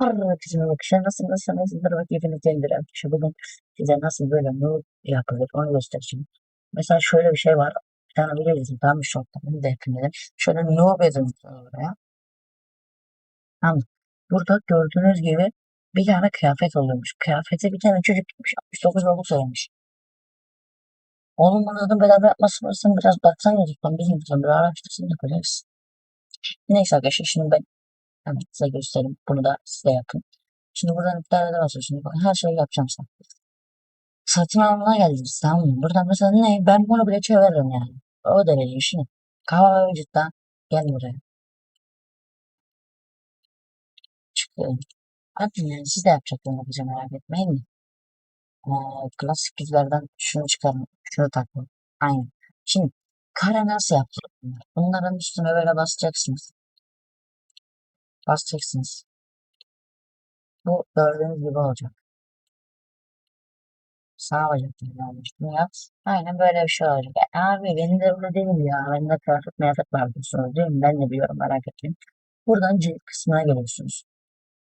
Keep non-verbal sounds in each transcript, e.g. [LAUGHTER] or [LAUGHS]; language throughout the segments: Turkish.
Herkese bakışa nasıl nasıl nasıl bir vakitini kendiler. İşte bugün size nasıl böyle noob yapılır onu göstereceğim. Mesela şöyle bir şey var. Bir tane video yazdım. Tam bir şokta. Bunu da yapayım Şöyle noob yazın oraya. Tamam. Burada gördüğünüz gibi bir tane kıyafet oluyormuş. Kıyafete bir tane çocuk gitmiş. 69 Robux söylemiş. Oğlum bunu zaten bedava yapması varsa biraz baksan YouTube'dan bizim bir araştırsın da görürüz. Neyse arkadaşlar şimdi ben hemen size göstereyim. Bunu da size yapın. Şimdi buradan iptal edemezsin. Şimdi bakın her şeyi yapacağım sana. Satın almaya geldiniz tamam mı? Buradan mesela ne? Ben bunu bile çeviririm yani. O derece işini. Kahve vücuttan gel buraya. Çıkıyorum. Hadi yani siz de yapacaklarını yapacağım merak etmeyin. Ee, klasik yüzlerden şunu çıkarın. Şunu takın. Aynen. Şimdi kare nasıl yapılır bunlar? Bunların üstüne böyle basacaksınız. Basacaksınız. Bu gördüğünüz gibi olacak. Sağ bacakları yanlış mı yap? Aynen böyle bir şey olacak. Abi benim de öyle değil ya. Benim de kıyafet meyafet var diyorsunuz değil mi? Ben de biliyorum merak etmeyin. Buradan cilt kısmına geliyorsunuz.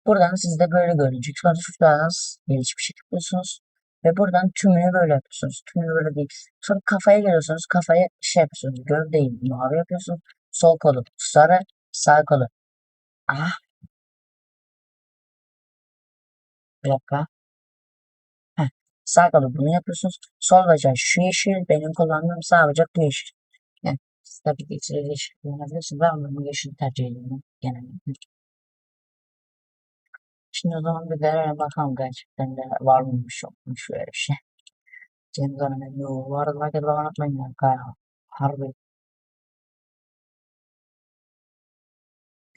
Buradan siz de böyle görünecek. Sonra şuradan gelişmişe tıklıyorsunuz. Ve buradan tümünü böyle yapıyorsunuz. Tümünü böyle değil. Sonra kafaya geliyorsunuz. Kafaya şey yapıyorsunuz. Gövdeyi mavi yapıyorsunuz. Sol kolu sarı, sağ kolu. Ah. Bir dakika. Heh. Sağ kolu bunu yapıyorsunuz. Sol bacak şu yeşil. Benim kullandığım sağ bacak bu yeşil. Yani siz tabii ki içeri yeşil kullanabilirsiniz. Ben bunu yeşil tercih ediyorum genelde. Şimdi o zaman bir denene bakalım gerçekten de var mıymış yokmuş böyle bir şey. James Gunn'ın yo bu arada like etmeyi unutmayın. Harbi.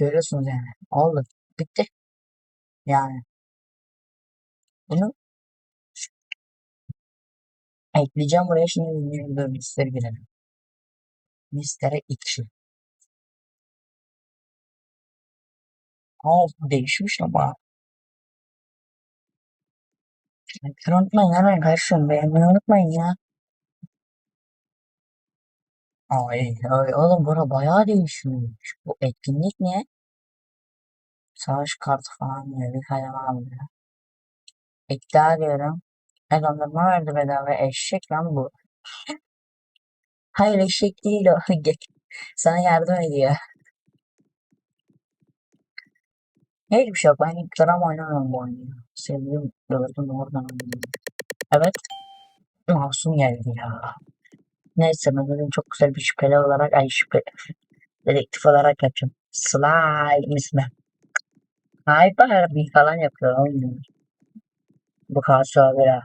Görüyorsunuz yani. Oldu. Bitti. Yani. Bunu ekleyeceğim buraya şimdi bir listeleri girelim. Listere 2. Aa değişmiş ama. Like'ları unutmayın hemen karşıyım. Beğenmeyi unutmayın ya. Ay, oğlum bura bayağı değişmiş. Bu etkinlik ne? Savaş kartı falan diyor. Bir kalem almıyor. İptal diyorum. E dondurma verdi bedava. Eşek lan bu. Hayır eşek değil o. [LAUGHS] Sana yardım ediyor. Hiçbir şey yok. Ben ilk gram oynamam bu oyunu. Sevdiğim gördüm oradan. Evet. Masum geldi ya. Neyse ben dedim çok güzel bir şüpheli olarak ay şüphe dedektif olarak yapacağım. Slime ismi. Hyper bir falan yapıyor oynuyor. Bu ya.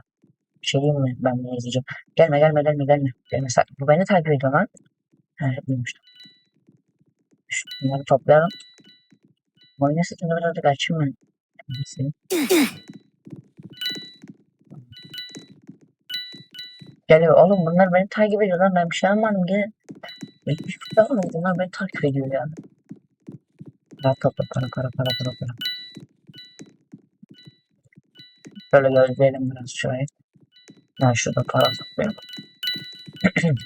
Bir şey diyeyim mi? Ben bunu izleyeceğim. Gelme gelme gelme gelme. gelme. Bu beni takip ediyor lan. Evet bilmiş. Bunları toplayalım. Oyuna sesini birazcık açayım ben. Neyse. Geliyor oğlum bunlar beni takip ediyor lan ben bir şey yapmadım gel. Ben hiçbir şey yapmadım bunlar beni takip ediyor ya. Para topla para para para para para. Şöyle gözleyelim biraz şurayı. Ben şurada para topluyorum. [CLEARS THROAT]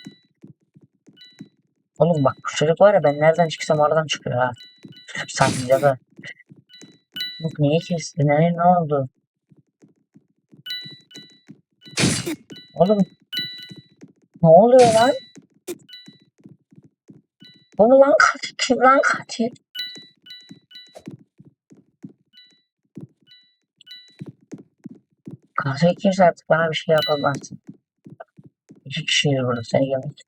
oğlum bak bu çocuk var ya ben nereden çıksam oradan çıkıyor ha. Sakınca da. Bak niye kesti ne, ne oldu? Oğlum ne oluyor lan? Mu lan katil? Kim lan katil? Katil kimse artık bana bir şey yapamazsın. İki kişiyiz burada seni yemek.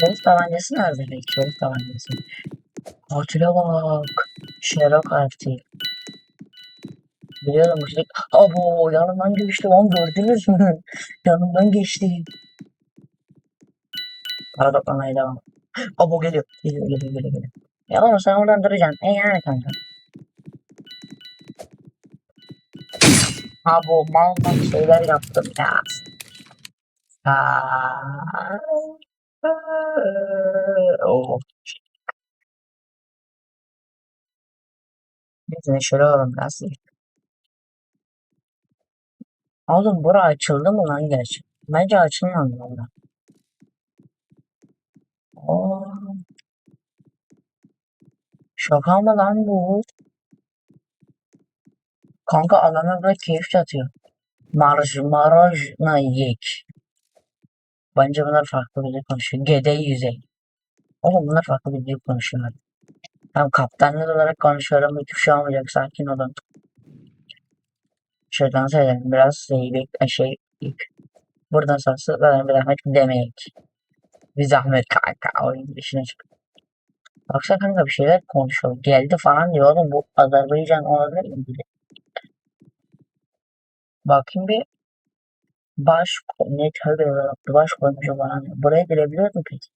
Polis tabancası nerede peki? Polis tabancası. Katile bak. Sherlock katil. Biliyorum şey. Abo yanımdan geçti lan gördünüz mü? yanımdan geçti. Para toplamaya devam. Abo geliyor. Geliyor geliyor geliyor. geliyor. Ya oğlum sen oradan duracaksın. E yani kanka. Abo mal mal şeyler yaptım ya. Oh. Neyse şöyle oğlum nasıl? Oğlum bura açıldı mı lan gerçi? Bence açılmadı valla. Şaka mı lan bu? Kanka adamlar burada keyif çatıyor. Marj, marajna yek. Bence bunlar farklı bir dil konuşuyor. Gede yüzey. Oğlum bunlar farklı bir dil konuşuyorlar. Tam kaptanlar olarak konuşuyorum. Hiçbir şey olmayacak. Sakin olun. Şuradan söyleyelim. Biraz zeybek, şey. Buradan sonrası zaten bir zahmet demek. Bir zahmet kanka. Oyun dışına çık. Baksana kanka bir şeyler konuşuyor. Geldi falan diyor. Oğlum bu Azerbaycan olabilir mi? Bakayım bir baş ne tövbe baş koymuş bana. Buraya girebiliyor mu peki?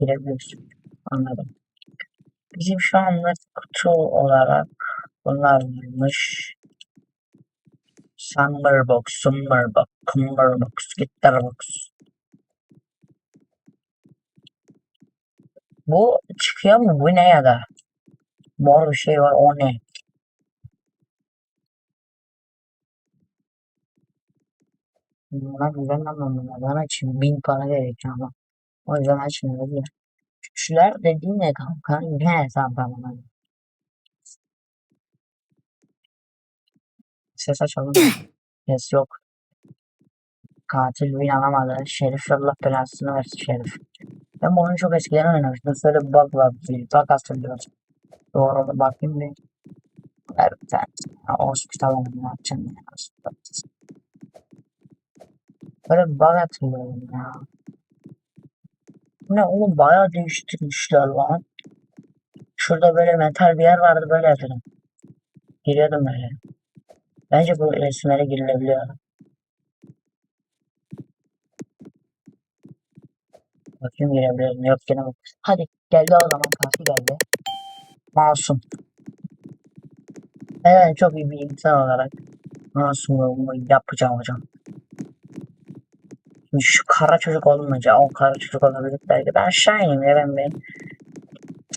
Girebiliyorsun. Anladım. Bizim şu anlık kutu olarak bunlar varmış. Summerbox, Summerbox, Cumberbox, Gitterbox. Bu çıkıyor mu? Bu ne ya da? Mor bir şey var. O ne? Buna güvenemem buna. Ben açayım. Bin para gerekiyor ama. O yüzden açmıyorum. diye. Şular dediğin ne kanka? Ne hesap bana? Ses açalım. Ses yok. Katil win alamadı. Şerif Allah belasını versin Şerif. Ben bu oyunu çok eskiden oynamıştım. Şöyle bir bug var. Bug hatırlıyorum. Doğru da bakayım bir. Ver bir tane. Ha, hospital alalım. Ne yapacağım ya? Hospital. Böyle bir bug hatırlıyorum ya. Ne oğlum bayağı değiştirmişler lan. Şurada böyle metal bir yer vardı böyle yapıyordum. Giriyordum böyle. Bence bu resimlere girilebiliyor. Bakayım girebiliyorum. Yok gene bak. Hadi geldi o zaman kafi geldi. Masum. Evet çok iyi bir insan olarak masumluğumu yapacağım hocam. Şimdi şu kara çocuk olmayınca o kara çocuk olabilir belki. Ben ineyim ya ben bir.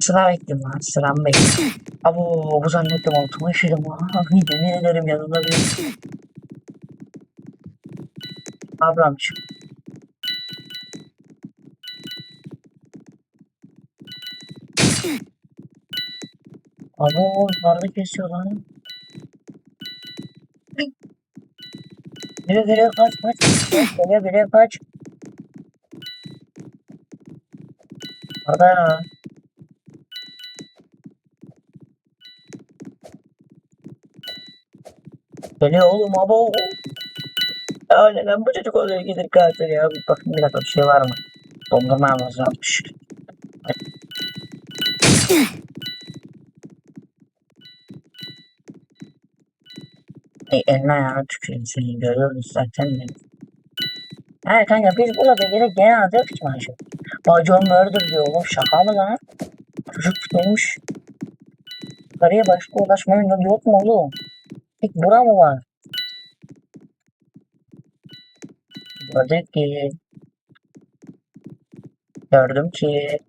Sıra bekliyorum lan. Sıramı bekliyorum. Abo bu zannettim altıma işedim ha. Yemin ederim yanında bir. Ablam çık. Abo yukarıda kesiyor lan. Geliyor geliyor kaç kaç. Geliyor geliyor kaç. Ya. Geliyor oğlum abo. Öyle lan bu çocuk oluyor gelir katil ya. Bir bakın bir dakika bir şey var mı? Dondurma almaz yapmış. Eline ayağına tüküreyim seni görüyoruz zaten. Ha kanka biz burada gerek gene alacak hiç maaşı. Bacon murder diyor oğlum şaka mı lan? Çocuk tutulmuş. Karıya başka yolu yok mu oğlum? Tek bura mı var? Gördüm ki. Gördüm ki.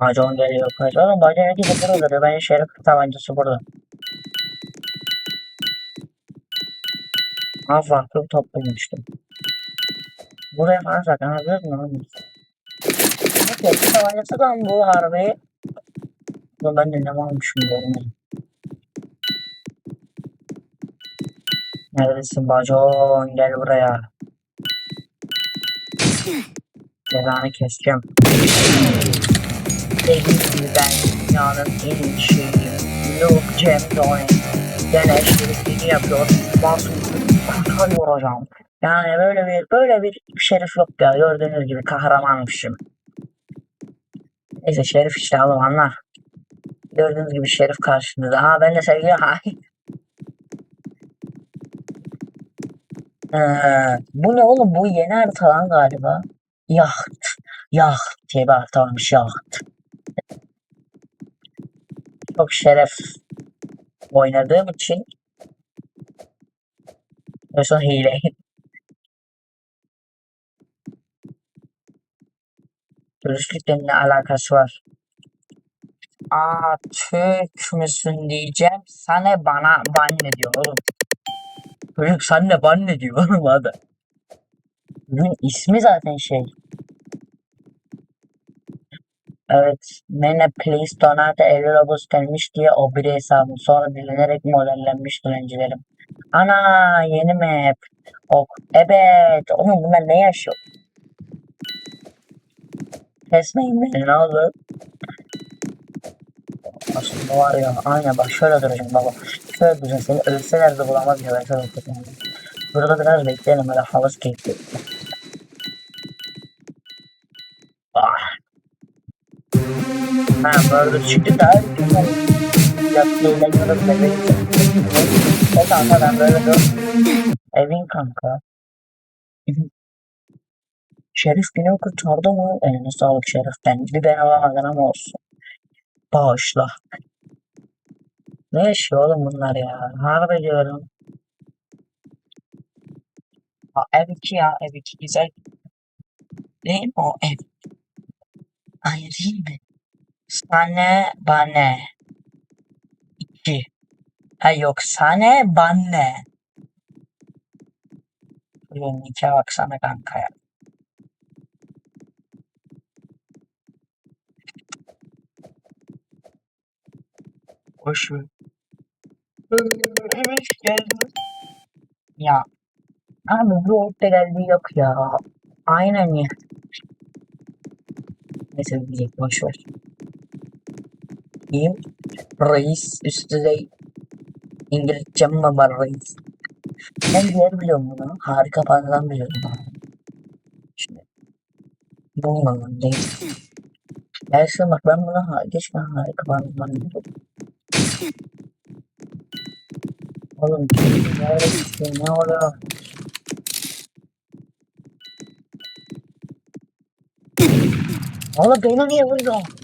Bacon geliyor kaç. Oğlum bacon ikisi burada duruyor. Bence şerif tabancası burada. Ha farklı bir top bulmuştum. Buraya falan zaten hazır mı? oğlum? Ne şerif tabancası lan bu harbi. Ulan ben de ne almışım diyorum. Neredesin bacon? Gel buraya. Cezanı keseceğim. Dediğim gibi ben dünyanın en iyi şeyiyim. Luke Cem Donny. Gene şerifliğini yapıyor. Masum'u kurtarıyor hocam. Yani böyle bir böyle bir şerif yok ya. Gördüğünüz gibi kahramanmışım. Neyse şerif işte oğlum anla. Gördüğünüz gibi şerif karşınızda. Ha ben de sevgili [LAUGHS] hay. Ee, bu ne oğlum? Bu yeni harita lan galiba. Yaht. Yaht diye bir harita. Yaht. Çok şeref oynadığım için Yoksa hile. Dürüstlükle ne alakası var? Aa Türk müsün diyeceğim. Sana bana ban ne diyor oğlum? Çocuk sen ne ben ne diyor oğlum adam. Ürün ismi zaten şey. Evet. Mene please donate 50 robux gelmiş diye o biri hesabım. Sonra dilenerek modellenmiş dilencilerim. Ana yeni map. Ok. Evet. Oğlum bunlar ne yaşıyor? Kesmeyin beni ne olur. Aslında var ya aynen bak şöyle duracağım baba. Şöyle duracağım seni ölseler de bulamaz ya ben duracağım. Burada biraz bekleyelim böyle havuz keyifli. Ha böyle çıktı da güzel. Yaptığıyla göre bebek. O kanka ben böyle dur. Evin kanka. Şerif beni kurtardı mı? Eline sağlık Şerif'ten. Bir ben alamadın ama olsun. Bağışla. Ne yaşıyor oğlum bunlar ya? Harbi diyorum. Ha, ev 2 ya ev 2 güzel. Değil mi o ev? Ay değil mi? Sane bane. 2. Ha yok sane banne. Ulan nike baksana kanka ya. Geldi. Ya. Abi bu orta geldi yok ya. Aynen ya. Neyse bir boş ver. İyiyim. Reis üstüde İngilizcem mi var reis? Ben bir yer biliyorum bunu. Harika pandan biliyorum. Şimdi. Bulmadım değil. Gelsin bak ben bunu ha geç ben harika pandan biliyorum. Oğlum nereye gittin ne oluyor? Oğlum beni niye vuruyor?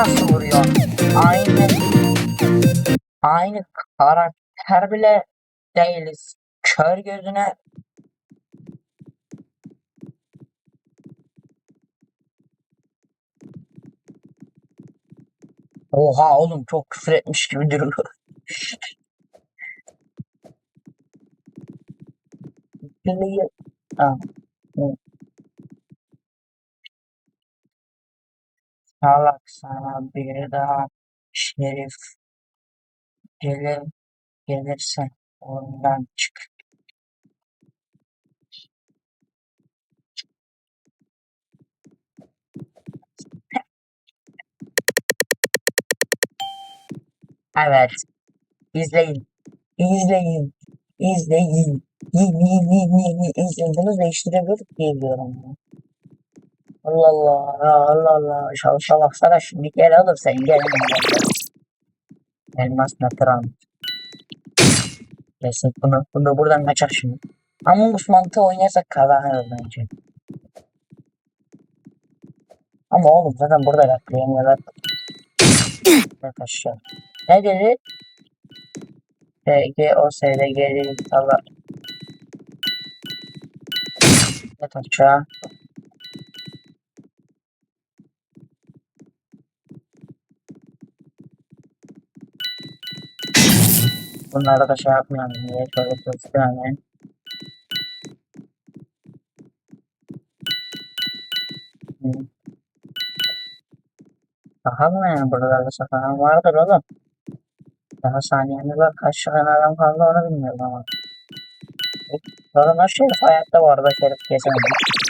Nasıl vuruyor? Aynı aynı karakter bile değiliz. Kör gözüne Oha oğlum çok küfür etmiş gibi duruyor. [LAUGHS] Şimdi salak sana bir daha şerif gelir gelirse ondan çık. Evet. izleyin. İzleyin. İzleyin. Yin yin yin yin yin. İzleyin. Bunu değiştirebiliriz diye diyorum. Ya. Allah Allah. Ya Allah Allah. Şalşa baksana şimdi gel oğlum sen gel. Elmas natural. Kesin bunu, bunu buradan kaçar şimdi. Bu mantığı oynarsak kazanırız bence. Ama oğlum zaten burada bekleyemiyorlar. Bak aşağı. Ne dedi? TG o SDG değil Allah. Yat aşağı. Bunları da şey yapmayalım diye şöyle hemen. Hı. Daha mı yani buralarda saklanan vardır oğlum. Daha saniyemiz var. Kaç adam kaldı onu bilmiyorum ama. Oğlum o Şerif hayatta bu Şerif kesemedi.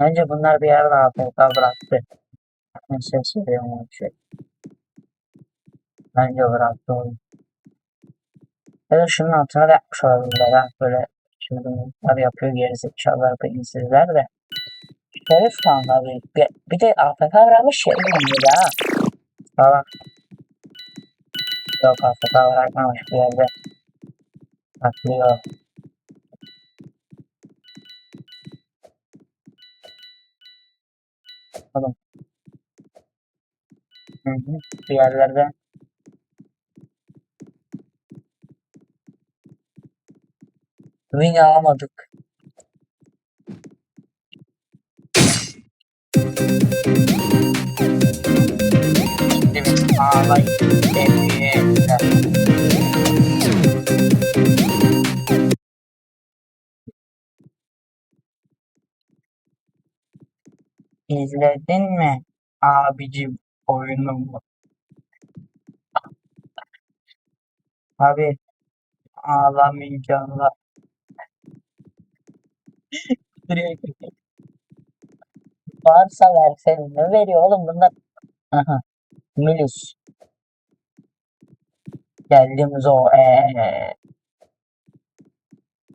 Bence bunlar bir yerde AFK bıraktı. Ben ses veriyorum o şey. Bence bıraktı onu. Ya da şunun altına da yapmış olabilirler ha. Böyle şimdi bunlar yapıyor gerizekalılar beyinsizler de. Şerif kanka bir, bir, de AFK bırakmış Şerif oynuyor ha. Bak. Yok AFK bırakmamış bir yerde. Atlıyor. Hı hı. Bir yerlerde. Win alamadık. Evet, ağlay. Tebrikler. İzledin mi abicim oyunumu? Abi ağlamayacağım la. Direkt [LAUGHS] Varsa versene. Ne veriyor oğlum bunlar? Aha. Milis. Geldiğimiz o eee.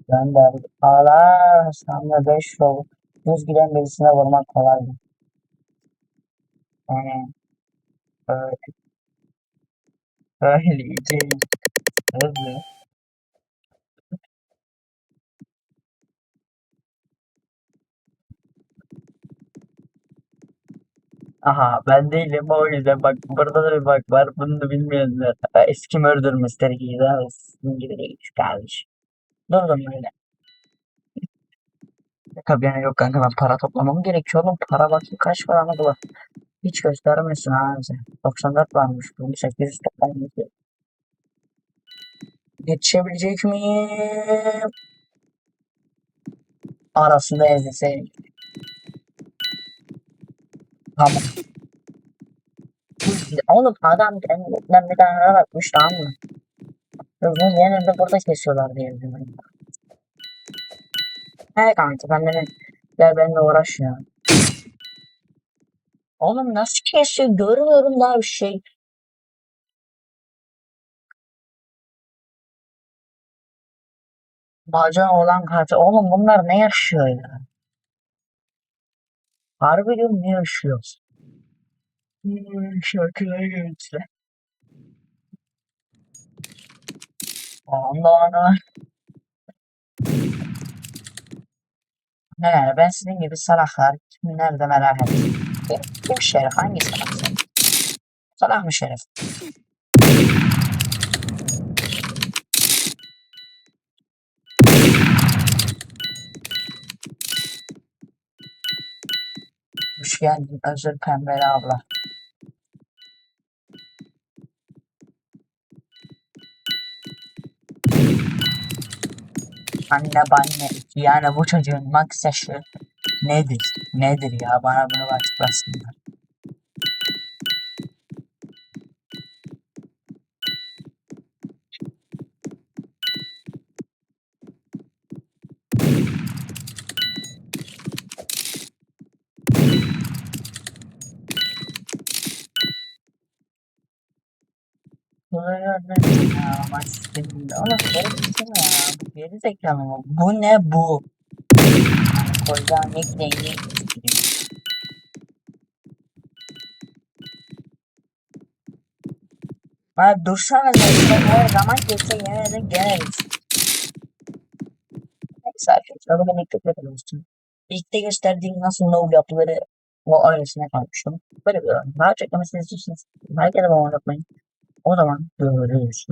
Gönder. Ağlar. Sana 5 yol. Düz giden birisine vurmak kolaydı. Yani öyle. Öyleydi. Hızlı. Aha ben değilim o yüzden bak burada da bir bak var bunu da bilmeyenler. Ha, Eski Murder Mystery gibi ama sizin gibi değil kardeş. Durdum böyle. Tabii yani yok kanka ben para toplamam gerekiyor oğlum. Para bakayım kaç para ama bu. Hiç göstermiyorsun ha bize. 94 varmış. Bunu 800 toplamam. Yetişebilecek miyim? Arasında ezilseydim. Tamam. Oğlum adam kendinden bir tane aratmış tamam mı? Bunun yanında burada kesiyorlar diye biliyorum. He kanka ben benim gel benimle uğraş ya. Oğlum nasıl kesiyor görmüyorum daha bir şey. Bacağı olan katil. Oğlum bunlar ne yaşıyor ya? Harbi diyorum ne yaşıyor? Hmm, Şarkılar görüntüler. Allah Allah. Ne yani ben sizin gibi salaklar kim nerede merak ettim. Kim, kim hangi salak sen? Salak mı şerif? Hoş geldin özür pembeli abla. Anne banne yani bu çocuğun max yaşı nedir? Nedir ya bana bunu açıklasınlar. Maç sisteminde. Oğlum gerizekalı ya. Bu gerizekalı mı? Bu ne bu? Koyacağım nickname'i Ha dursana zaten zaman geçse yine de geliriz. Neyse arkadaşlar bugün ilk tekrar olsun. İlk de gösterdiğim nasıl no yapıları o ailesine kalmıştım. Böyle bir Daha çok demesini istiyorsanız herkese babam unutmayın. O zaman görüşürüz.